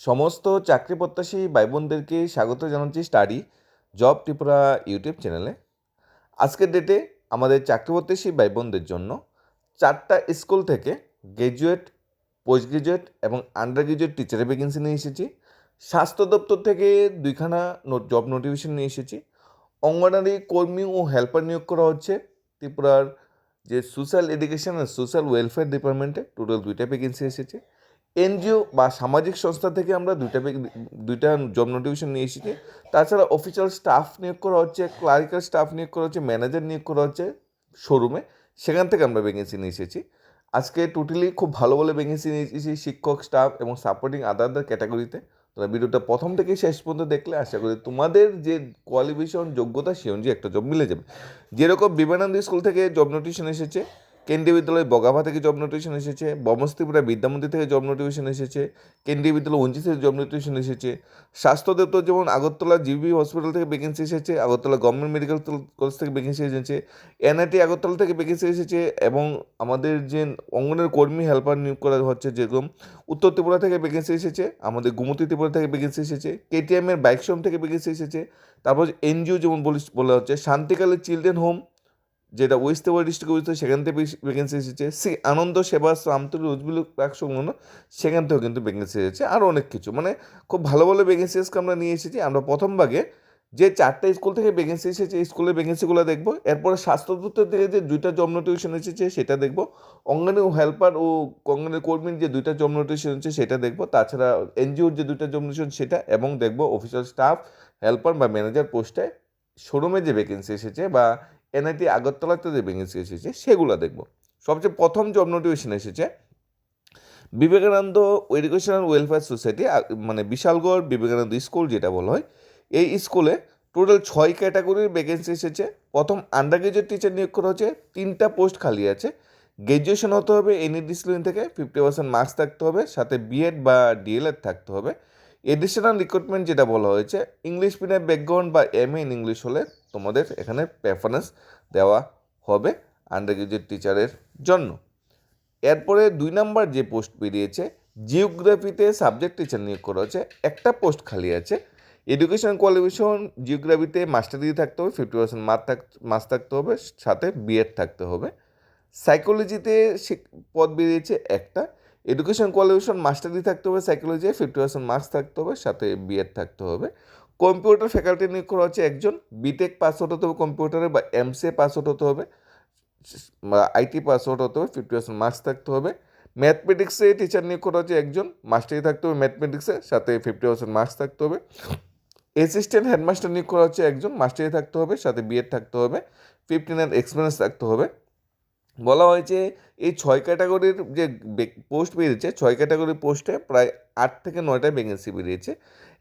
সমস্ত চাকরি প্রত্যাশী ভাই বোনদেরকে স্বাগত জানাচ্ছি স্টাডি জব ত্রিপুরা ইউটিউব চ্যানেলে। আজকের ডেটে আমাদের চাকরি প্রত্যাশী ভাই বোনদের জন্য চারটা স্কুল থেকে গ্র্যাজুয়েট পোস্ট গ্রাজুয়েট এবং আন্ডার গ্রাজুয়েট টিচারের ভ্যাকেন্সি নিয়ে এসেছি। স্বাস্থ্য দপ্তর থেকে দুইখানা জব নোটিফিকেশন নিয়ে এসেছি। অঙ্গনারী কর্মী ও হেল্পার নিয়োগ করা হচ্ছে। ত্রিপুরার যে সোশ্যাল এডুকেশন আর সোশ্যাল ওয়েলফেয়ার ডিপার্টমেন্টে টোটাল দুইটা ভ্যাকেন্সি এসেছে। এনজিও বা সামাজিক সংস্থা থেকে আমরা দুইটা দুইটা জব নোটিফিকেশন নিয়ে এসেছি। তাছাড়া অফিসিয়াল স্টাফ নিয়োগ করা হচ্ছে ক্লারিক্যাল স্টাফ নিয়োগ করা হচ্ছে ম্যানেজার নিয়োগ করা হচ্ছে শোরুমে সেখান থেকে আমরা ভ্যাকেন্সি নিয়ে এসেছি। আজকে টোটালি খুব ভালো বলে ভ্যাকেন্সি নিয়ে এসেছি শিক্ষক স্টাফ এবং সাপোর্টিং আদার আদার ক্যাটাগরিতে তোমরা ভিডিওটা প্রথম থেকে শেষ পর্যন্ত দেখলে, আশা করি তোমাদের যে কোয়ালিফিকেশন যোগ্যতা, সে অনুযায়ী একটা জব মিলে যাবে। যেরকম বিবেকানন্দ স্কুল থেকে জব নোটিফিকেশন এসেছে কেন্দ্রীয় বিদ্যালয় বগাভা থেকে জব নোটিফিকেশন এসেছে, বমস্তিপুরা বিদ্যামন্দির থেকে জব নোটিফিকেশন এসেছে, কেন্দ্রীয় বিদ্যালয় উঞ্চি থেকে জব নোটিফিকেশন এসেছে। স্বাস্থ্য দপ্তর যেমন আগরতলা জিবি হসপিটাল থেকে ভ্যাকেন্সি এসেছে, আগরতলা গভর্নমেন্ট মেডিকেল কলেজ থেকে ভ্যাকেন্সি এসেছে এনআইটি আগরতলা থেকে ভ্যাকেন্সি এসেছে এবং আমাদের যে অঙ্গনের কর্মী হেল্পার নিয়োগ করা হচ্ছে যেরকম উত্তর ত্রিপুরা থেকে ভ্যাকেন্সি এসেছে, আমাদের গুমতি ত্রিপুরা থেকে ভ্যাকেন্সি এসেছে কেটিএমের বাইক শোরুম থেকে ভ্যাকেন্সি এসেছে, তারপর এনজিও যেমন বলি বলা হচ্ছে, শান্তিকালের চিলড্রেন হোম যেটা ওয়েস্ট ত্রিপুরা ডিস্ট্রিক্টে সেখান থেকে ভ্যাকেন্সি এসেছে। সি আনন্দ, সেবা রামতুল রোজবিল প্রাক সংলগ্ন সেখান থেকেও কিন্তু ভ্যাকেন্সি এসেছে। আরও অনেক কিছু। মানে খুব ভালো ভালো ভ্যাকেন্সি আজকে আমরা নিয়ে এসেছি। আমরা প্রথম ভাগে যে চারটা স্কুল থেকে ভ্যাকেন্সি এসেছে স্কুলের ভ্যাকেন্সিগুলো দেখব। এরপরে স্বাস্থ্য দপ্তর থেকে যে দুইটা জব নোটিফিকেশন এসেছে, সেটা দেখব। অঙ্গনে ও হেল্পার ও অঙ্গনের কর্মীর যে দুইটা জব নোটিফিকেশন এসেছে সেটা দেখব। তাছাড়া এনজিওর যে দুইটা জব নোটিফিকেশন সেটা এবং দেখব অফিসিয়াল স্টাফ হেল্পার বা ম্যানেজার পোস্টে শোরুমে যে ভ্যাকেন্সি এসেছে বা এনআইটি আগরতলাতে যে ভ্যাকেন্সি এসেছে, সেগুলো দেখব। সবচেয়ে প্রথম জব নোটিফিকেশন এসেছে, বিবেকানন্দ এডুকেশনাল ওয়েলফেয়ার সোসাইটি মানে বিশালগড় বিবেকানন্দ স্কুল যেটা বলা হয়, এই স্কুলে টোটাল ছয় ক্যাটাগরির ভ্যাকেন্সি এসেছে। প্রথম আন্ডার গ্রাজুয়েট টিচার নিয়োগ করা হচ্ছে, তিনটা পোস্ট খালি আছে। গ্র্যাজুয়েশন হতে হবে এনি ডিসিপ্লিন থেকে ফিফটি পার্সেন্ট মার্কস থাকতে হবে, সাথে বিএড বা ডিএলএড থাকতে হবে। এডিশনাল রিক্রুটমেন্ট যেটা বলা হয়েছে ইংলিশ মিডিয়াম ব্যাকগ্রাউন্ড বা এম ইন ইংলিশ হলে তোমাদের এখানে প্রেফারেন্স দেওয়া হবে আন্ডার গ্রাজুয়েট টিচারের জন্য। এরপরে দুই নাম্বার যে পোস্ট বেরিয়েছে জিওগ্রাফিতে সাবজেক্ট টিচার নিয়োগ করা হয়েছে, একটা পোস্ট খালি আছে। এডুকেশন কোয়ালিফিকেশন জিওগ্রাফিতে মাস্টার ডিগ্রি থাকতে হবে ফিফটি পার্সেন্ট মার্ক থাক মার্কস থাকতে হবে, সাথে বিএড থাকতে হবে। সাইকোলজিতে পদ বেরিয়েছে একটা এডুকেশন কোয়ালিফিকেশন মাস্টার থাকতে হবে সাইকোলজি ফিফটি পার্সেন্ট মার্কস থাকতে হবে, সাথে বিএড থাকতে হবে। কম্পিউটার ফ্যাকাল্টি নিয়োগ করা হচ্ছে একজন বিটেক পাস আউট হতে হবে কম্পিউটারে বা এমসিএ পাস আউট হতে হবে আইটি পাস আউট হতে হবে ফিফটি পার্সেন্ট মার্কস থাকতে হবে। ম্যাথমেটিক্সে টিচার নিয়োগ করা হচ্ছে একজন মাস্টারি থাকতে হবে ম্যাথমেটিক্সে সাথে ফিফটি পার্সেন্ট মার্কস থাকতে হবে। অ্যাসিস্ট্যান্ট হেডমাস্টার নিয়োগ করা হচ্ছে একজন মাস্টারি থাকতে হবে, সাথে বিএড থাকতে হবে ফিফটিন ইয়ার এক্সপিরিয়েন্স থাকতে হবে। বলা হয়েছে এই ছয় ক্যাটাগরির যে পোস্ট বেরিয়েছে, ছয় ক্যাটাগরির পোস্টে প্রায় আট থেকে নয়টা ভ্যাকেন্সি বেরিয়েছে।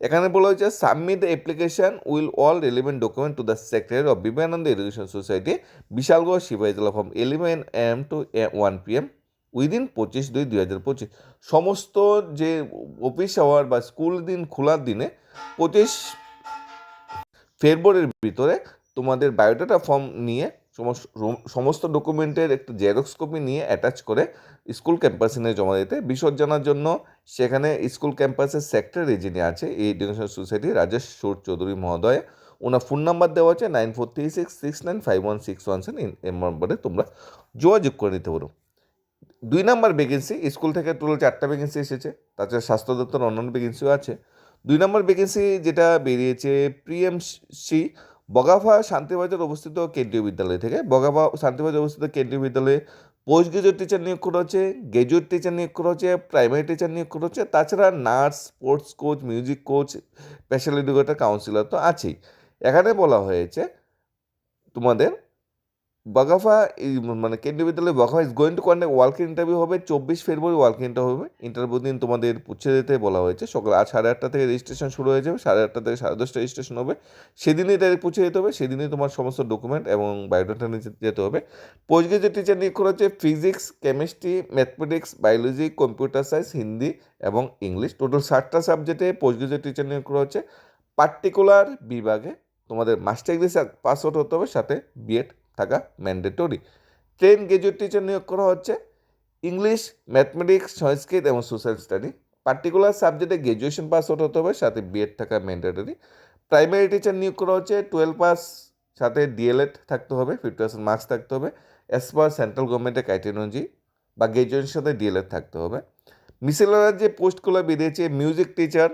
এখানে বলা হয়েছে submit the application will all relevant document to the secretary of Vivekananda education society Bishalgarh শিবাই জেলা from eleven AM to one P M within পঁচিশ দুই দুই হাজার পঁচিশ। সমস্ত যে অফিস আওয়ার বা স্কুল দিন, খোলার দিনে পঁচিশ ফেব্রুয়ারির ভিতরে তোমাদের বায়োডাটা ফর্ম নিয়ে সমস্ত ডকুমেন্টের একটা জেরক্স কপি নিয়ে অ্যাটাচ করে স্কুল ক্যাম্পাসে নিয়ে জমা দিতে। বিশদ জানার জন্য সেখানে স্কুল ক্যাম্পাসের সেক্টরে যিনি আছে, এই এডুকেশন সোসাইটি রাজেশ সুর চৌধুরী মহোদয় ওনার ফোন নাম্বার দেওয়া আছে nine four three six six nine five one six one seven এই নম্বরে তোমরা যোগাযোগ করে নিতে পারো। দুই নাম্বার ভ্যাকেন্সি স্কুল থেকে টোটাল চারটা ভ্যাকেন্সি এসেছে, তাছাড়া স্বাস্থ্য দপ্তর অন্যান্য ভ্যাকেন্সিও আছে। দুই নম্বর ভ্যাকেন্সি যেটা বেরিয়েছে, প্রিএমসি বগাফা শান্তিবাজার অবস্থিত কেন্দ্রীয় বিদ্যালয় থেকে বগাফা শান্তিবাজার অবস্থিত কেন্দ্রীয় বিদ্যালয়ে পোস্ট গ্রাজুয়েট টিচার নিয়োগ করা হচ্ছে গ্রাজুয়েট টিচার নিয়োগ করা হচ্ছে প্রাইমারি টিচার নিয়োগ করা হচ্ছে, তাছাড়া nurse sports coach music coach special educator counsellor তো আছেই। এখানে বলা হয়েছে তোমাদের বগাফা মানে Kendriya Vidyalaya Bagafa is going to conduct walk interview হবে চব্বিশ ফেব্রুয়ারি ওয়ার্ক ইন্টারভিউ হবে। ইন্টারভিউ দিন তোমাদের পুছে দিতে বলা হয়েছে। সকাল আজ সাড়ে আটটা থেকে রেজিস্ট্রেশন শুরু হয়ে যাবে। সাড়ে আটটা থেকে সাড়ে দশটা রেজিস্ট্রেশন হবে। সেদিনই ডাইরেক্ট পুছে যেতে হবে। সেদিনই তোমার সমস্ত ডকুমেন্ট এবং বায়োডাটা নিয়ে যেতে হবে। পোস্ট গ্রাজুয়েট টিচার নিয়োগ করা হচ্ছে physics chemistry mathematics biology computer science Hindi এবং ইংলিশ টোটাল ষাটটা সাবজেক্টে পোস্ট গ্রাজুয়েট টিচার নিয়োগ করা হচ্ছে। পার্টিকুলার বিভাগে তোমাদের মাস্টার ডিগ্রি পাস আউট হতে হবে। সাথে বিএড থাকা ম্যান্ডেটরি ট্রেন গ্রাজুয়েট টিচার নিয়োগ করা হচ্ছে। ইংলিশ ম্যাথমেটিক্স সংস্কৃত এবং সোশ্যাল স্টাডি পার্টিকুলার সাবজেক্টে গ্র্যাজুয়েশন পাস হতে হবে, সাথে বিএড থাকা ম্যান্ডেটরি প্রাইমারি টিচার নিয়োগ করা হচ্ছে টুয়েলভ পাস সাথে ডিএলএড থাকতে হবে ফিফটি পার্সেন্ট মার্কস থাকতে হবে। অ্যাজ পার সেন্ট্রাল গভর্নমেন্টের ক্রাইটেরিয়া অনুযায়ী বা গ্র্যাজুয়েশনের সাথে ডিএলএড থাকতে হবে। মিসেলার যে পোস্টগুলো বেরিয়েছে মিউজিক টিচার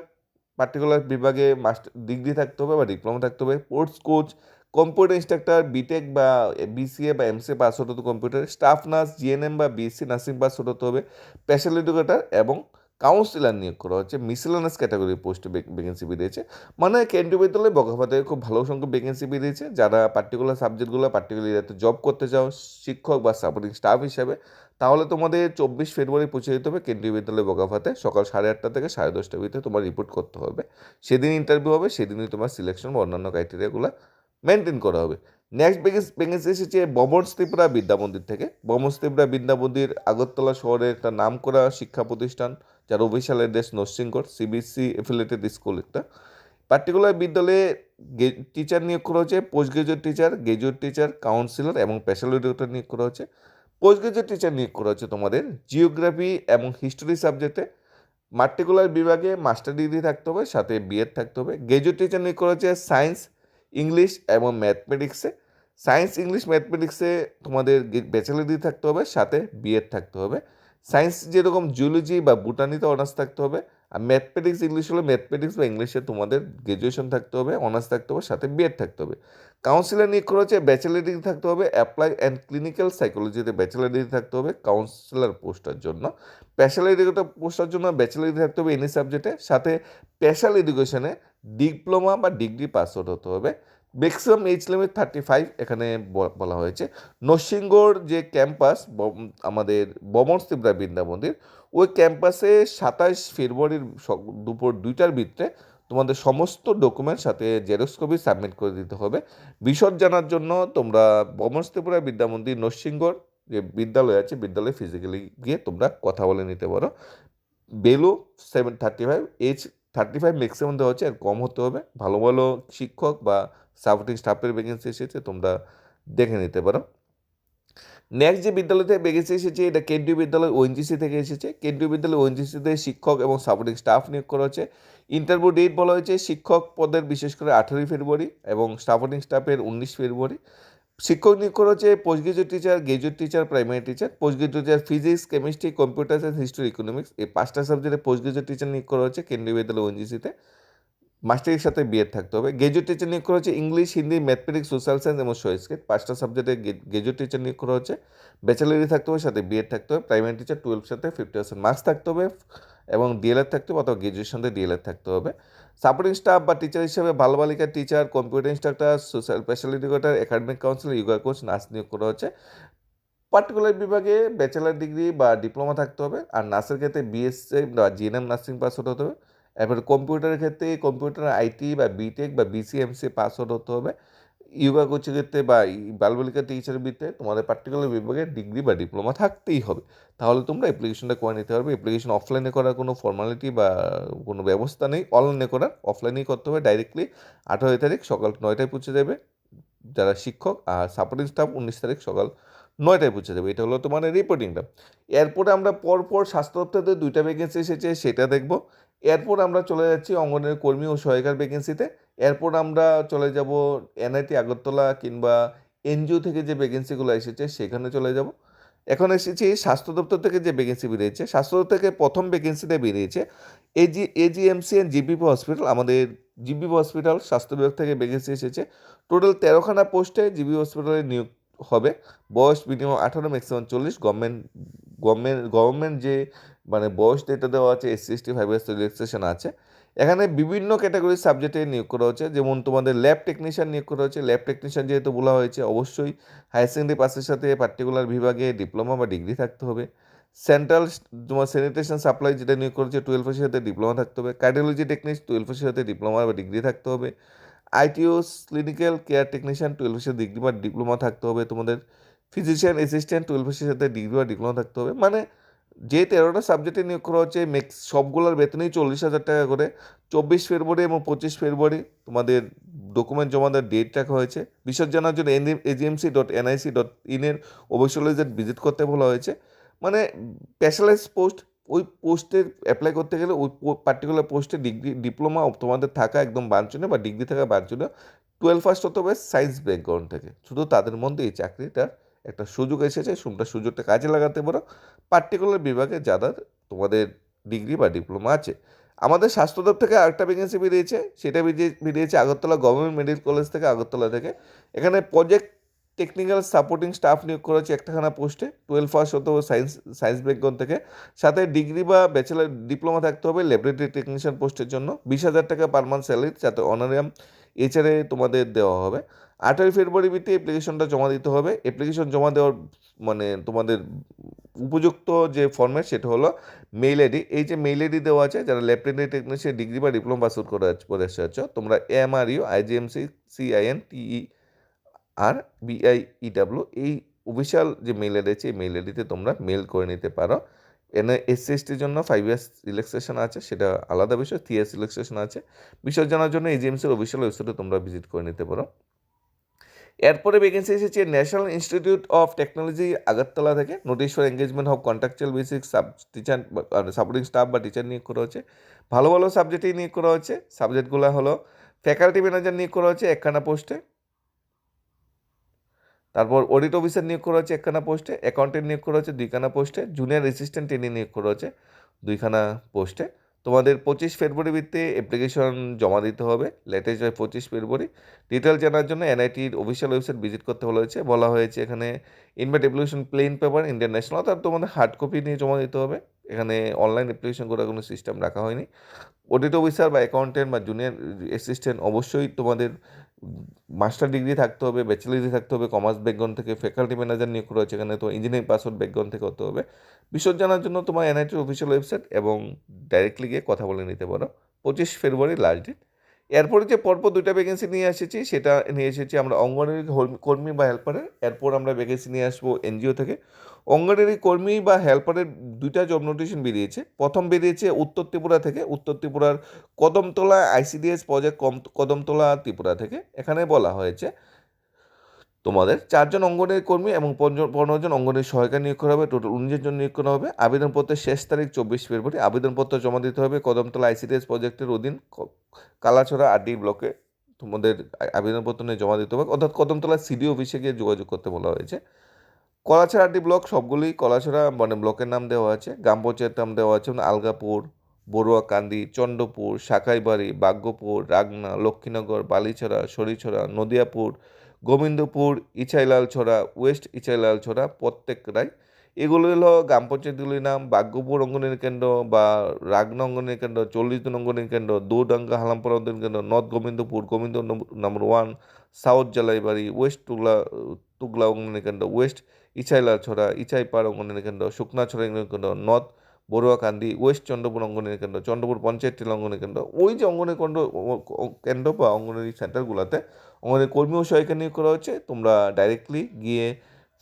পার্টিকুলার বিভাগে মাস্টার ডিগ্রি থাকতে হবে বা ডিপ্লোমা থাকতে হবে sports coach computer instructor BTech বা বিসিএ বা এমসিএ পাস হতে হবে কম্পিউটার, স্টাফ নার্স জিএনএম বা বিএসসি নার্সিং পাস হতে হবে, স্পেশাল এডুকেটার এবং কাউন্সিলার নিয়োগ করা হচ্ছে মিসেলানাস ক্যাটাগরি পোস্টে ভ্যাকেন্সি বেরিয়েছে মানে কেন্দ্রীয় বিদ্যালয়ে বকাফাতে খুব ভালো সংখ্যক ভ্যাকেন্সি বেরিয়েছে যারা পার্টিকুলার সাবজেক্টগুলো পার্টিকুলার যাতে জব করতে চাও, শিক্ষক বা সাপোর্টিং স্টাফ হিসাবে, তাহলে তোমাদের চব্বিশ ফেব্রুয়ারি পৌঁছে যেতে হবে, কেন্দ্রীয় বিদ্যালয় বকাফাতে সকাল সাড়ে আটটা থেকে সাড়ে দশটার ভিতরে তোমার রিপোর্ট করতে হবে। সেদিন ইন্টারভিউ হবে, সেদিনই তোমার সিলেকশন বা অন্যান্য ক্রাইটেরিয়াগুলো মেনটেন করা হবে। নেক্সট ভ্যাকেন্সি এসেছে বমনস ত্রিপুরা বিদ্যা মন্দির থেকে। বমনস ত্রিপুরা বিদ্যা মন্দির আগরতলা শহরের একটা নাম করা শিক্ষা প্রতিষ্ঠান, যার অফিসিয়াল দেশ নরসিংগড় সিবিএসসি এফিলেটেড স্কুল একটা। পার্টিকুলার বিদ্যালয়ে টিচার নিয়োগ করা হয়েছে postgraduate teacher graduate teacher counsellor এবং স্পেশাল এডুকেটর নিয়োগ করা হয়েছে। পোস্ট গ্রাজুয়েট টিচার নিয়োগ করা হচ্ছে তোমাদের জিওগ্রাফি এবং হিস্টোরি সাবজেক্টে পার্টিকুলার বিভাগে মাস্টার ডিগ্রি থাকতে হবে, সাথে বিএড থাকতে হবে। গ্রাজুয়েট টিচার নিয়োগ করা হচ্ছে সায়েন্স ইংলিশ এবং ম্যাথমেটিক্সে। সায়েন্স, ইংলিশ, ম্যাথমেটিক্সে তোমাদের ব্যাচেলার ডিগ্রি থাকতে হবে, সাথে বিএড থাকতে হবে। সায়েন্স যেরকম জুলজি বা বুটানিতে অনার্স থাকতে হবে, আর ম্যাথমেটিক্স, ইংলিশ হলে ম্যাথমেটিক্স বা ইংলিশে তোমাদের গ্র্যাজুয়েশন থাকতে হবে অনার্স থাকতে হবে, সাথে বিএড থাকতে হবে। কাউন্সিলার নিয়োগ হচ্ছে ব্যাচেলার ডিগ্রি থাকতে হবে অ্যাপ্লাই অ্যান্ড ক্লিনিক্যাল সাইকোলজিতে ব্যাচেলার ডিগ্রি থাকতে হবে কাউন্সিলার পোস্টার জন্য। স্পেশাল এডুকেটর পোস্টার জন্য ব্যাচেলার ডিগ্রি থাকতে হবে এনি সাবজেক্টে সাথে স্পেশাল এডুকেশনে ডিপ্লোমা বা ডিগ্রি পাস আউট হতে হবে। Maximum age limit thirty five এখানে বলা হয়েছে। নরসিংগড় যে ক্যাম্পাস আমাদের বমন ত্রিপুরা বৃন্দা মন্দির, ওই ক্যাম্পাসে সাতাশ ফেব্রুয়ারির দুপুর দুইটার ভিতরে তোমাদের সমস্ত ডকুমেন্ট সাথে জেরক্স কপি সাবমিট করে দিতে হবে। বিশদ জানার জন্য তোমরা বমন ত্রিপুরা বিদ্যা মন্দির নরসিংগড় যে বিদ্যালয় আছে, বিদ্যালয়ে ফিজিক্যালি গিয়ে তোমরা কথা বলে নিতে পারো। Below seven thirty five age thirty five maximum দেওয়া হচ্ছে আর কম হতে হবে। ভালো ভালো শিক্ষক বা সাপোর্টিং স্টাফের ভ্যাকেন্সি এসেছে, তোমরা দেখে নিতে পারো। নেক্সট যে বিদ্যালয় থেকে ভ্যাকেন্সি এসেছে, এটা কেন্দ্রীয় বিদ্যালয় ওএনজিসি থেকে এসেছে। কেন্দ্রীয় বিদ্যালয় ওএনজিসিতে শিক্ষক এবং সাপোর্টিং স্টাফ নিয়োগ করা হচ্ছে। ইন্টারভিউ ডেট বলা হয়েছে শিক্ষক পদের বিশেষ করে আঠেরোই ফেব্রুয়ারি এবং সাপোর্টিং স্টাফের উনিশ ফেব্রুয়ারি। শিক্ষক নিয়োগ করা হচ্ছে postgraduate teacher graduate teacher primary teacher postgraduate teacher physics chemistry computer science history economics এই পাঁচটা সাবজেক্টে পোস্ট গ্রাজুয়েট টিচার নিয়োগ করা হচ্ছে কেন্দ্রীয় বিদ্যালয় ওএনজিসিতে। মাস্টারের সাথে বিএড থাকতে হবে। গ্রাজুয়েট টিচার নিয়োগ করা হচ্ছে English, Hindi mathematics social science এবং সংস্কৃত। পাঁচটা সাবজেক্টে গ্রাজুয়েট টিচার নিয়োগ করা হচ্ছে। ব্যাচেলারি থাকতে হবে, সাথে বিএড থাকতে হবে। প্রাইমারি টিচার টুয়েলভ সাথে ফিফটি পার্সেন্ট মার্কস থাকতে হবে। এবং ডিএলএড থাকতে হবে অথবা গ্রাজুয়েশন ডিএলএড থাকতে হবে। সাপোর্টিং স্টাফ বা টিচার হিসেবে ভালো বালিকা teacher computer instructor social special educator academic council yoga coach nurse নিয়োগ করা হচ্ছে। পার্টিকুলার বিভাগে ব্যাচেলার ডিগ্রি বা ডিপ্লোমা থাকতে হবে আর নার্সের ক্ষেত্রে বিএসসি বা জিএনএম নার্সিং পাস হতে হবে। এরপরে কম্পিউটারের ক্ষেত্রে কম্পিউটার আইটি বা বিটেক বা বিসিএমসি পাস আউট হতে হবে। ইউগা কোচের ক্ষেত্রে বা বালবালিকা টিচারের ভিত্তিতে তোমাদের পার্টিকুলার বিভাগে ডিগ্রি বা ডিপ্লোমা থাকতেই হবে। তাহলে তোমরা অ্যাপ্লিকেশনটা করে নিতে পারবে। অ্যাপ্লিকেশন অফলাইনে করার কোনো ফর্মালিটি বা কোনো ব্যবস্থা নেই। অনলাইনে করার অফলাইনেই করতে হবে ডাইরেক্টলি আঠারোই তারিখ সকাল নয়টায় পৌঁছে যাবে যারা শিক্ষক আর সাপোর্টিং স্টাফ উনিশ তারিখ সকাল নয়টায় পৌঁছে যাবে। এটা হলো তোমার রিপোর্টিংটা এরপরে আমরা পরপর স্বাস্থ্য দপ্তরে দুইটা ভ্যাকেন্সি এসেছে, সেটা দেখব। এরপর আমরা চলে যাচ্ছি অঙ্গনের কর্মী ও সহায়িকার ভ্যাকেন্সিতে এরপর আমরা চলে যাব এনআইটি আগরতলা কিংবা এনজিও থেকে যে ভ্যাকেন্সিগুলো এসেছে, সেখানে চলে যাব। এখন এসেছি স্বাস্থ্য দপ্তর থেকে যে ভ্যাকেন্সি বেরিয়েছে, স্বাস্থ্য দপ্তর থেকে প্রথম ভ্যাকেন্সিটা বেরিয়েছে AG AGMC and GBP hospital আমাদের জিবিপি হসপিটাল স্বাস্থ্য বিভাগ থেকে ভ্যাকেন্সি এসেছে। টোটাল তেরোখানা পোস্টে জিবি হসপিটালে নিয়োগ হবে। বয়স মিনিমাম আঠারো ম্যাক্সিমাম চল্লিশ। গভর্নমেন্ট গভর্নমেন্ট গভর্নমেন্ট যে মানে বয়স ডেটা দেওয়া আছে as sixty five years relaxation আছে। এখানে বিভিন্ন ক্যাটাগরির সাবজেক্টে নিয়োগ করা হয়েছে যেমন তোমাদের ল্যাব টেকনিশিয়ান নিয়োগ করা হয়েছে ল্যাব টেকনিশিয়ান যেহেতু বলা হয়েছে, অবশ্যই হায়ার সেকেন্ডারি পাসের সাথে পার্টিকুলার বিভাগে ডিপ্লোমা বা ডিগ্রি থাকতে হবে। সেন্ট্রাল তোমার স্যানিটেশন সাপ্লাই যেটা নিয়োগ করেছে টুয়েলভের সাথে ডিপ্লোমা থাকতে হবে। কার্ডিওলজি টেকনিক টুয়েলভের সাথে ডিপ্লোমা বা ডিগ্রি থাকতে হবে। আইটিও ক্লিনিক্যাল কেয়ার টেকনিশিয়ান টুয়েলভের সাথে ডিগ্রি বা ডিপ্লোমা থাকতে হবে। তোমাদের ফিজিশিয়ান অ্যাসিস্ট্যান্ট টুয়েলভের সাথে ডিগ্রি বা ডিপ্লোমা থাকতে হবে। মানে যে তেরোটা সাবজেক্টে নিয়োগ করা হচ্ছে মেক্স সবগুলোর বেতনই চল্লিশ হাজার টাকা করে। চব্বিশ ফেব্রুয়ারি এবং পঁচিশ ফেব্রুয়ারি তোমাদের ডকুমেন্ট জমা দেওয়ার ডেট রাখা হয়েছে। বিশদ জানার জন্য N AGMC dot NIC dot ইনের অবশ্যই ভিজিট করতে বলা হয়েছে। মানে স্পেশালাইজ পোস্ট ওই পোস্টের অ্যাপ্লাই করতে গেলে ওই পার্টিকুলার পোস্টে ডিগ্রি ডিপ্লোমা তোমাদের থাকা একদম বাঞ্ছনীয় বা ডিগ্রি থাকা বাঞ্ছনীয়। টুয়েলভ ফার্স্ট হতে হবে সায়েন্স ব্যাকগ্রাউন্ড থেকে। শুধু তাদের মধ্যে এই চাকরিটার একটা সুযোগ এসেছে তোমরা সুযোগটা কাজে লাগাতে পারো। পার্টিকুলার বিভাগে যাদের তোমাদের ডিগ্রি বা ডিপ্লোমা আছে, আমাদের স্বাস্থ্য দপ্তর থেকে আরেকটা ভ্যাকেন্সি বেরিয়েছে, সেটা বেরিয়ে, বেরিয়েছে আগরতলা গভর্নমেন্ট মেডিকেল কলেজ থেকে আগরতলা থেকে। এখানে প্রজেক্ট টেকনিক্যাল সাপোর্টিং স্টাফ নিয়োগ করা হচ্ছে একটাখানা পোস্টে টুয়েলভ পাস হতে হবে সায়েন্স সায়েন্স ব্যাকগ্রাউন্ড থেকে। সাথে ডিগ্রি বা ব্যাচেলার ডিপ্লোমা থাকতে হবে ল্যাবরেটরি টেকনিশিয়ান পোস্টের জন্য। বিশ হাজার টাকা পার মান্থ স্যালারি যাতে অনারিয়াম এছাড়ে তোমাদের দেওয়া হবে। আঠেরোই ফেব্রুয়ারি ভিত্তি অ্যাপ্লিকেশনটা জমা দিতে হবে। অ্যাপ্লিকেশন জমা দেওয়ার মানে তোমাদের উপযুক্ত যে ফর্ম্যাট সেটা হলো মেইল আইডি এই যে মেইল আইডি দেওয়া আছে, যারা ল্যাবরেটরি টেকনিশিয়ান ডিগ্রি বা ডিপ্লোমা পাস করে করে এসেছ, তোমরা M R U IGMC CIN TE R BIEW এই অফিসিয়াল যে মেইল আইডি আছে, এই মেইল আইডিতে তোমরা মেল করে নিতে পারো। এনে এসসি এসটির জন্য ফাইভ ইয়ার্স রিল্যাক্সেশন আছে, সেটা আলাদা বিষয় থ্রি ইয়ার্স রিল্যাক্সেশন আছে। বিষয় জানার জন্য এজিএমসির অফিসিয়াল ওয়েবসাইটে তোমরা ভিজিট করে নিতে পারো। এরপরে ভ্যাকেন্সি এসেছে National Institute of Technology Agartala থেকে। Notice for engagement of contractual basic sub teacher supporting staff বা টিচার নিয়োগ করা হচ্ছে। ভালো ভালো সাবজেক্টেই নিয়োগ করা হচ্ছে। সাবজেক্টগুলো হলো ফ্যাকাল্টি ম্যানেজার নিয়োগ করা হচ্ছে একখানা পোস্টে তারপর অডিট অফিসার নিয়োগ করা হচ্ছে একখানা পোস্টে অ্যাকাউন্টেন্ট নিয়োগ করা হচ্ছে দুইখানা পোস্টে জুনিয়র অ্যাসিস্ট্যান্ট ট্রেনিং নিয়োগ করা হচ্ছে দুইখানা পোস্টে তোমাদের পঁচিশ ফেব্রুয়ারি ভিত্তিতে অ্যাপ্লিকেশন জমা দিতে হবে। লেটেস্ট হয় পঁচিশ ফেব্রুয়ারি। ডিটেল জানার জন্য এনআইটির অফিসিয়াল ওয়েবসাইট ভিজিট করতে বলা হয়েছে। বলা হয়েছে এখানে invite application plain paper international national অর্থাৎ তোমাদের হার্ড কপি নিয়ে জমা দিতে হবে। এখানে অনলাইন অ্যাপ্লিকেশন করার কোনো সিস্টেম রাখা হয়নি। অডিট অফিসার বা অ্যাকাউন্টেন্ট বা জুনিয়র অ্যাসিস্ট্যান্ট অবশ্যই তোমাদের মাস্টার ডিগ্রি থাকতে হবে ব্যাচেলার ডিগ্রি থাকতে হবে কমার্স ব্যাকগ্রাউন্ড থেকে ফ্যাকাল্টি ম্যানেজার নিয়োগ করা হচ্ছে এখানে, তো ইঞ্জিনিয়ারিং পাসওয়ার্ড ব্যাকগ্রাউন্ড থেকে হতে হবে। বিশদ জানার জন্য তোমার এনআইটির অফিসিয়াল ওয়েবসাইট এবং ডাইরেক্টলি গিয়ে কথা বলে নিতে পারো। পঁচিশ ফেব্রুয়ারি লাস্ট ডেট এরপরে যে পরপর দুইটা ভ্যাকেন্সি নিয়ে এসেছি, সেটা নিয়ে এসেছি আমরা অঙ্গনওয়াড়ি কর্মী বা হেল্পারের এরপর আমরা ভ্যাকেন্সি নিয়ে আসব এনজিও থেকে। অঙ্গনওয়াড়ি কর্মী বা হেল্পারের দুইটা জব নোটিশন বেরিয়েছে। প্রথম বেরিয়েছে উত্তর ত্রিপুরা থেকে। উত্তর ত্রিপুরার কদমতলা আইসিডিএস প্রজেক্ট কম, কদমতলা ত্রিপুরা থেকে। এখানে বলা হয়েছে, তোমাদের চারজন অঙ্গনের কর্মী এবং পনেরো জন অঙ্গনের সহায়িকা নিয়োগ করা হবে। টোটাল উনিশ জন নিয়োগ করা হবে। আবেদনপত্রের শেষ তারিখ চব্বিশ ফেব্রুয়ারি। আবেদনপত্র জমা দিতে হবে। কদমতলা আইসিডিএস প্রজেক্টের অধীন কালাছড়া আরডি ব্লকে তোমাদের আবেদনপত্র নিয়ে জমা দিতে হবে। অর্থাৎ কদমতলা সিডি অফিসে গিয়ে যোগাযোগ করতে বলা হয়েছে। কলাছড়া আরডি ব্লক সবগুলি কলাছড়া মানে ব্লকের নাম দেওয়া আছে। গ্রাম পঞ্চায়েত নাম দেওয়া আছে মানে আলগাপুর, বড়ুয়াকান্দি চন্দ্রপুর শাখাইবাড়ি, বাগ্যপুর, রাগনা, লক্ষ্মীনগর, বালিছড়া, সরিছড়া, নদিয়াপুর, গোবিন্দপুর ইছাইলাল ছড়া ওয়েস্ট ইছাইলাল ছড়া প্রত্যেকটাই। এগুলো হলো গ্রাম পঞ্চায়েতগুলির নাম। বাগ্যপুর অঙ্গনের কেন্দ্র বা রাগনা অঙ্গনের কেন্দ্র, চল্লিশ দিন অঙ্গনের কেন্দ্র দৌডাঙ্গা হালামপুর অঙ্গনের কেন্দ্র, north Gobindapur Gobinda number one, south Jalaibari west টুগলা তুগলা অঙ্গনের কেন্দ্র, ওয়েস্ট ইছাইলাল ছড়া ইছাইপাড় অঙ্গনের কেন্দ্র শুকনাছড়া অঙ্গনের কেন্দ্র নর্থ বড়ুয়াকান্দি ওয়েস্ট চন্দ্রপুর অঙ্গনের কেন্দ্র চন্দ্রপুর পঞ্চায়েত অঙ্গনের কেন্দ্র ওই যে অঙ্গনের কেন্দ্র কেন্দ্র বা অঙ্গনওয়াড়ি সেন্টারগুলোতে অঙ্গনের কর্মী ও সহায়িকা নিয়োগ করা হচ্ছে। তোমরা ডাইরেক্টলি গিয়ে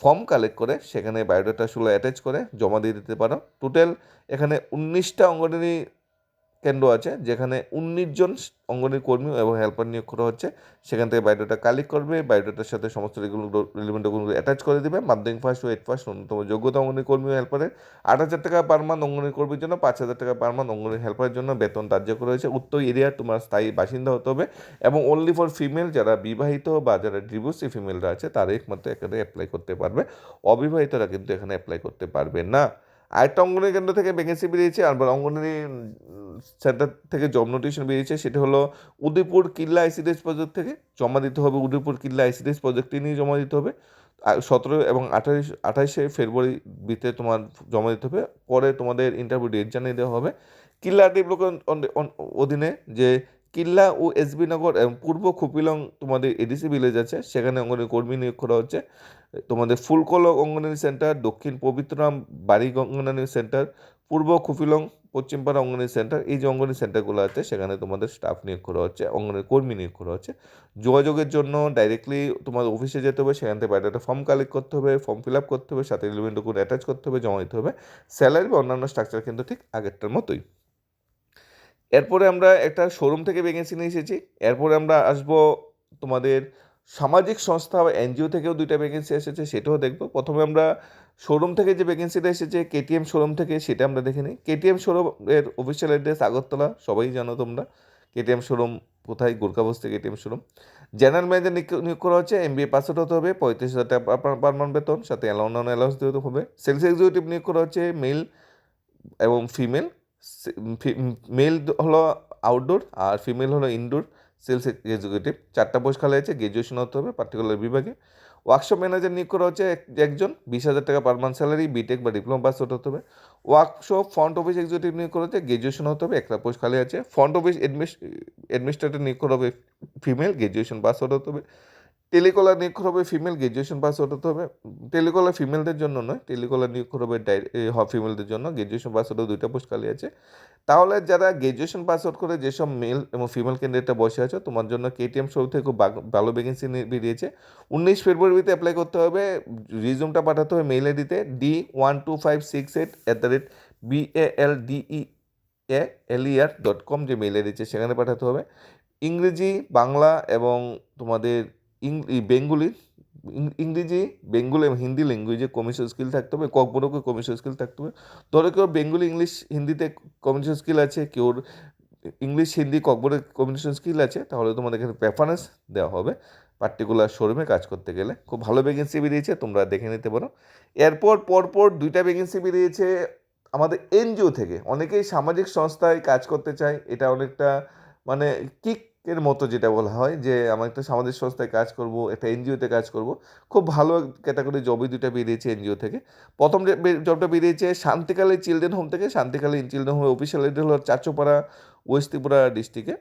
ফর্ম কালেক্ট করে সেখানে বায়োডাটা শুলো অ্যাটাচ করে জমা দিয়ে দিতে পারো। টোটাল এখানে উনিশটা অঙ্গনওয়াড়ি কেন্দ্র আছে, যেখানে উনিশ জন অঙ্গনের কর্মী এবং হেল্পার নিয়োগ করা হচ্ছে। সেখান থেকে বায়োডাটা কালেক্ট করবে বায়োডাটার সাথে সমস্ত রিলিভেন্ট ডকুমেন্ট অ্যাটাচ করে দেবে। মাধ্যমিক ফার্স্ট ও এইট ফার্স্ট ন্যূনতম যোগ্যতা অঙ্গনের কর্মী ও হেল্পারের আট হাজার টাকা পার মান্থ অঙ্গনের কর্মীর জন্য, পাঁচ হাজার টাকা পার মান্থ অঙ্গনের হেল্পারের জন্য বেতন ধার্য করা হয়েছে। উত্তর এরিয়ার তোমার স্থায়ী বাসিন্দা হতে হবে এবং অনলি ফর ফিমেল যারা বিবাহিত বা যারা ডিভোর্সি ফিমেলরা আছে, তারা একমাত্র এখানে অ্যাপ্লাই করতে পারবে। অবিবাহিতরা কিন্তু এখানে অ্যাপ্লাই করতে পারবে না। আরেকটা অঙ্গনওয়াড়ি কেন্দ্র থেকে ভ্যাকেন্সি বেরিয়েছে, আর অঙ্গনওয়াড়ি সেন্টার থেকে জব নোটিশন বেরিয়েছে, সেটা হলো উদয়পুর কিল্লা আইসিডিএস প্রজেক্ট থেকে জমা দিতে হবে, উদয়পুর কিল্লা আইসিডিএস প্রজেক্টে নিয়ে জমা দিতে হবে। সতেরো এবং আঠাইশ, আঠাইশে ফেব্রুয়ারি ভিতরে তোমার জমা দিতে হবে, পরে তোমাদের ইন্টারভিউ ডেট জানিয়ে দেওয়া হবে। কিল্লা ডেভেলপমেন্ট অধীনে যে কিল্লা ও এসবি নগর এবং পূর্ব খুপিলং তোমাদের এডিসি ভিলেজ আছে, সেখানে অঙ্গনের কর্মী নিয়োগ করা হচ্ছে। তোমাদের ফুলকল অঙ্গনারী সেন্টার, দক্ষিণ পবিত্রাম বাড়ি অঙ্গনারী সেন্টার, পূর্ব খুপিলং পশ্চিমপাড়া অঙ্গনারী সেন্টার, এই যে অঙ্গনারী সেন্টারগুলো আছে, সেখানে তোমাদের স্টাফ নিয়োগ করা হচ্ছে অঙ্গনের কর্মী নিয়োগ করা হচ্ছে। যোগাযোগের জন্য ডাইরেক্টলি তোমাদের অফিসে যেতে হবে, সেখান থেকে বাইরে ফর্ম কালেক্ট করতে হবে ফর্ম ফিল আপ করতে হবে, সাথে রিলিভেন্ট ডকুমেন্ট অ্যাটাচ করতে হবে, জমা দিতে হবে। স্যালারি বা অন্যান্য স্ট্রাকচার কিন্তু ঠিক আগেরটার মতোই। এরপরে আমরা একটা শোরুম থেকে ভ্যাকেন্সি নিয়ে এসেছি। এরপরে আমরা আসব তোমাদের সামাজিক সংস্থা বা এনজিও থেকেও দুইটা ভ্যাকেন্সি এসেছে, সেটাও দেখব। প্রথমে আমরা শোরুম থেকে যে ভ্যাকেন্সিটা এসেছে কেটিএম শোরুম থেকে, সেটা আমরা দেখে নিই। কেটিএম শোরুম এর অফিসিয়াল অ্যাড্রেস আগরতলা, সবাই জানো তোমরা। কেটিএম শোরুম কোথায়? Gorkhabasti KTM showroom general manager নিয়োগ করা হচ্ছে M B A pass out হতে হবে, পঁয়ত্রিশ হাজার টাকা পার বেতন, সাথে অন্যান্য অ্যালাউন্স দিতে হবে। সেলস এক্সিকিউটিভ নিয়োগ করা হচ্ছে মেল এবং ফিমেল মেল হলো আউটডোর আর ফিমেল হলো ইনডোর সেলস এক্সিকিউটিভ। চারটা পোস্ট খালি আছে গ্র্যাজুয়েশন হতে হবে পার্টিকুলার বিভাগে। ওয়ার্কশপ ম্যানেজার নিয়োগ করা হচ্ছে এক- একজন, বিশ হাজার টাকা পার মান্থ স্যালারি বিটেক বা ডিপ্লোমা পাস হতে হবে। ওয়ার্কশপ ফ্রন্ট অফিস এক্সিকিউটিভ নিয়োগ করা হচ্ছে গ্র্যাজুয়েশন হতে হবে একটা পোস্ট খালি আছে। ফ্রন্ট অফিস অ্যাডমিনিস্ট্রেটর নিয়োগ করা হবে ফিমেল গ্র্যাজুয়েশন পাস হতে হবে। টেলিকলার নিয়োগ হবে ফিমেল গ্র্যাজুয়েশন পাস হতে হবে। টেলিকলা ফিমেলদের জন্য নয় টেলিকলা নিয়োগ হবে ফিমেলদের জন্য গ্র্যাজুয়েশন পাস হতে দুইটা পোস্ট খালি আছে। তাহলে যারা গ্র্যাজুয়েশন পাস আউট করে যেসব মেল এবং ফিমেল ক্যান্ডিডেটটা বসে আছে, তোমার জন্য কেটিএম শো থেকে খুব ভালো ভ্যাকেন্সি বেরিয়েছে। উনিশ ফেব্রুয়ারিতে অ্যাপ্লাই করতে হবে রিজুমটা পাঠাতে হবে মেল আইডিতে D one two five six eight at the rate B A L D E A এলিয়ার dot com যে মেল আইডি সেখানে পাঠাতে হবে। ইংরেজি, বাংলা এবং তোমাদের বেঙ্গলি ইংরেজি, বেঙ্গলি এবং হিন্দি ল্যাঙ্গুয়েজে কমিশন স্কিল থাকতে হবে ককবরকে কমিশন স্কিল থাকতে হবে। ধরো কেউ বেঙ্গলি, ইংলিশ, হিন্দিতে কমিউনিকেশন স্কিল আছে কেউর ইংলিশ, হিন্দি ককবরের কমিউনিকেশন স্কিল আছে, তাহলে তোমাদের এখানে প্রেফারেন্স দেওয়া হবে পার্টিকুলার শোরুমে কাজ করতে গেলে। খুব ভালো ভ্যাকেন্সি বেরিয়েছে, তোমরা দেখে নিতে পারো। এরপর, পরপর দুইটা ভ্যাকেন্সি বেরিয়েছে আমাদের এনজিও থেকে। অনেকেই সামাজিক সংস্থায় কাজ করতে চায়, এটা অনেকটা মানে কিকের মতো যেটা বলা হয় যে আমার একটা সামাজিক সংস্থায় কাজ করব, একটা এনজিওতে কাজ করব। খুব ভালো ক্যাটাগরি জবই দুটা বেরিয়েছে এনজিও থেকে। প্রথম জবটা বেরিয়েছে শান্তিকালী চিলড্রেন হোম থেকে। Shantikali children home official address হলো চারচোপাড়া ওয়েস্ট ত্রিপুরা ডিস্ট্রিক্টে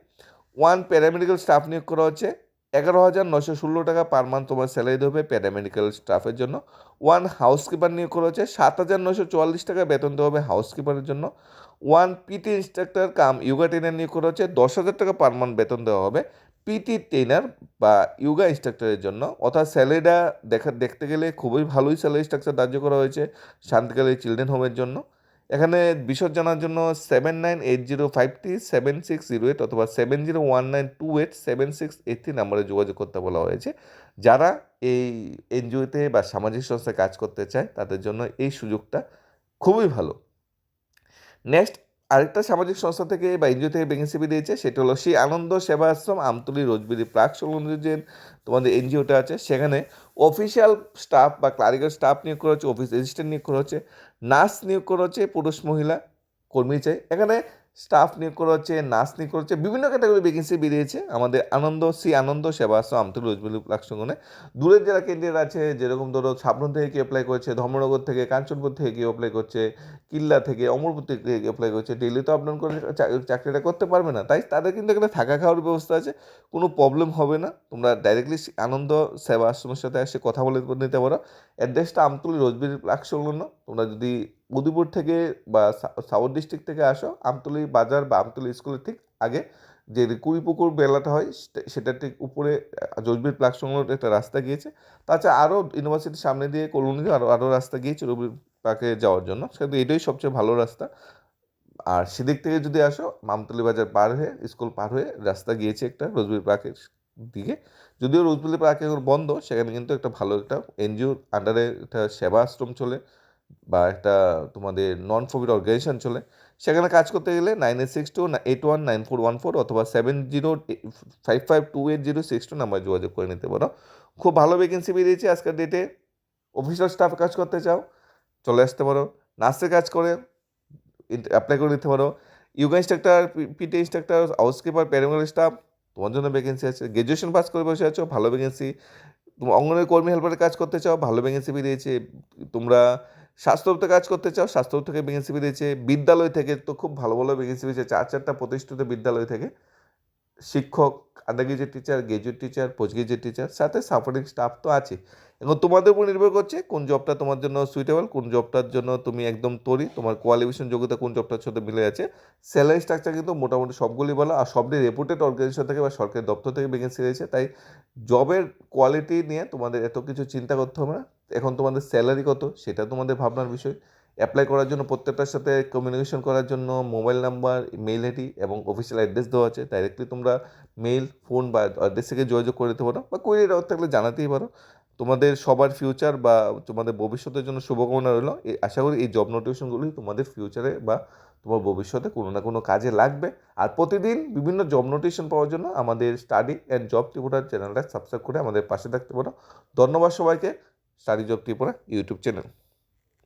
ওয়ান প্যারামেডিক্যাল স্টাফ নিয়োগ করা হচ্ছে। এগারো হাজার নশো ষোলো টাকা পার মান্থ তোমার স্যালারি দেবে প্যারামেডিক্যাল স্টাফের জন্য। ওয়ান হাউসকিপার নিয়োগ করা হচ্ছে। সাত হাজার নশো চুয়াল্লিশ টাকা বেতন দেওয়া হবে হাউসকিপারের জন্য। One PT instructor cum yoga trainer নিয়োগ করা হচ্ছে দশ হাজার টাকা পার মান্থ বেতন দেওয়া হবে। পিটি ট্রেনার বা ইয়োগা ইনস্ট্রাক্টরের জন্য। অর্থাৎ স্যালারিটা দেখা, দেখতে গেলে খুবই ভালোই স্যালারি স্ট্রাকচার ধার্য করা হয়েছে শান্তিকালী চিলড্রেন হোমের জন্য। এখানে বিশদ জানার জন্য seven nine eight zero five three seven six zero eight অথবা seven zero one nine two eight seven six eight three নাম্বারে যোগাযোগ করতে বলা হয়েছে। যারা এই এনজিওতে বা সামাজিক সংস্থায় কাজ করতে চায়, তাদের জন্য এই সুযোগটা খুবই ভালো। নেক্সট, আরেকটা সামাজিক সংস্থা থেকে বা এনজিও থেকে ভ্যাকেন্সি দিয়েছে, সেটা হলো সেই আনন্দ সেবা আশ্রম আমতলি রোজবিদি প্রাক সংলগ্ন যে তোমাদের এনজিওটা আছে। সেখানে অফিসিয়াল স্টাফ বা ক্লারিক্যাল স্টাফ নিয়োগ করা হচ্ছে অফিস অ্যাসিস্ট্যান্ট নিয়োগ করা হচ্ছে নার্স নিয়োগ করা হচ্ছে, পুরুষ মহিলা কর্মী চাই। এখানে স্টাফ নিয়োগ করা হচ্ছে নার্স নিয়োগ করা হচ্ছে বিভিন্ন ক্যাটাগরি ভ্যাকেন্সি বেরিয়েছে। আমাদের আনন্দ, শ্রী আনন্দ সেবা আশ্রম আমতলি রোজবেরি প্রাক দূরের যারা ক্যান্ডিডেট আছে, যেরকম ধরো সাবরুম থেকে কেউ অ্যাপ্লাই করছে, ধর্মনগর থেকে, কাঞ্চনপুর থেকে কেউ অ্যাপ্লাই করছে, কিল্লা থেকে, অমরপুর থেকে কেউ অ্যাপ্লাই করছে ডেলি তো আপডাউন করে চাকরিটা করতে পারবে না। তাই তাদের কিন্তু এখানে থাকা খাওয়ার ব্যবস্থা আছে, কোনো প্রবলেম হবে না। তোমরা ডাইরেক্টলি আনন্দ সেবা আশ্রমের সাথে এসে কথা বলে নিতে পারো। অ্যাড্রেসটা আমতলি রোজবেরি প্লাক সংলগ্ন তোমরা যদি উদয়পুর থেকে বা সাউথ ডিস্ট্রিক্ট থেকে আসো, আমতলি বাজার বা আমতলি স্কুলের ঠিক আগে যে কুড়িপুকুর বেলাটা হয় সেটা- ঠিক উপরে জজবির প্লাক একটা রাস্তা গিয়েছে। তাছাড়া আরও ইউনিভার্সিটির সামনে দিয়ে কলোনি আরও আরও রাস্তা গিয়েছে রবি পার্কে যাওয়ার জন্য। সেটা এটাই সবচেয়ে ভালো রাস্তা। আর সেদিক থেকে যদি আসো মামতলি বাজার পার হয়ে স্কুল পার হয়ে রাস্তা গিয়েছে একটা রোজবির পার্কের দিকে। যদিও রোজবিলি পার্ক এখন বন্ধ, সেখানে কিন্তু একটা ভালো একটা এনজিওর আন্ডারে একটা সেবা আশ্রম চলে। বা একটা তোমাদের নন প্রফিট অর্গানাইজেশন চলে, সেখানে কাজ করতে গেলে nine eight six two eight one nine four one four অথবা seven zero five five two eight zero six two নাম্বারে যোগাযোগ করে নিতে পারো। খুব ভালো ভ্যাকেন্সি বেরিয়েছে আজকের ডেটে অফিসার স্টাফ কাজ করতে চাও, চলে আসতে পারো। নার্সের কাজ করে অ্যাপ্লাই করে নিতে পারো। Yoga instructor PT instructor housekeeper paramedical staff তোমার জন্য ভ্যাকেন্সি আছে। গ্র্যাজুয়েশন পাস করে বসে আছো, ভালো ভ্যাকেন্সি তুমি অঙ্গনের কর্মী হেল্পারের কাজ করতে চাও, ভালো ভ্যাকেন্সি বেরিয়েছে। তোমরা স্বাস্থ্য দপ্তরে কাজ করতে চাও স্বাস্থ্য দপ্তর থেকে ভ্যাকেন্সি বেরিয়েছে বিদ্যালয় থেকে তো খুব ভালো ভালো ভ্যাকেন্সি বেরিয়েছে চার চারটা প্রতিষ্ঠিত বিদ্যালয় থেকে। শিক্ষক under graduate teacher graduate teacher post graduate teacher সাথে সাপোর্টিং স্টাফ তো আছে। এখন তোমাদের উপর নির্ভর করছে কোন জবটা তোমার জন্য সুইটেবল কোন জবটার জন্য তুমি একদম তৈরি, তোমার কোয়ালিফিকেশন যোগ্যতা কোন জবটার সাথে মিলে আছে। স্যালারি স্ট্রাকচার কিন্তু মোটামুটি সবগুলি ভালো, আর সবটি রেপুটেড অর্গানাইজেশন থেকে বা সরকারি দপ্তর থেকে ভ্যাকেন্সি রয়েছে তাই জবের কোয়ালিটি নিয়ে তোমাদের এত কিছু চিন্তা করতে হবে না। এখন তোমাদের স্যালারি কত? সেটা তোমাদের ভাবনার বিষয়। অ্যাপ্লাই করার জন্য প্রত্যেকটার সাথে কমিউনিকেশন করার জন্য মোবাইল নাম্বার মেইল আইডি এবং অফিসিয়াল অ্যাড্রেস দেওয়া আছে। ডাইরেক্টলি তোমরা মেইল ফোন বা অ্যাড্রেস থেকে যোগাযোগ করে দিতে পারো বা কোয়ারি ডাউট থাকলে জানাতেই পারো। তোমাদের সবার ফিউচার বা তোমাদের ভবিষ্যতের জন্য শুভকামনা রইল। আশা করি এই জব নোটিফিকেশনগুলি তোমাদের ফিউচারে বা তোমার ভবিষ্যতে কোনো না কোনো কাজে লাগবে। আর প্রতিদিন বিভিন্ন জব নোটিফিকেশন পাওয়ার জন্য আমাদের স্টাডি অ্যান্ড জব ত্রিপুরার চ্যানেলটা সাবস্ক্রাইব করে আমাদের পাশে থাকতে পারো। ধন্যবাদ সবাইকে। Study job Tripura YouTube channel.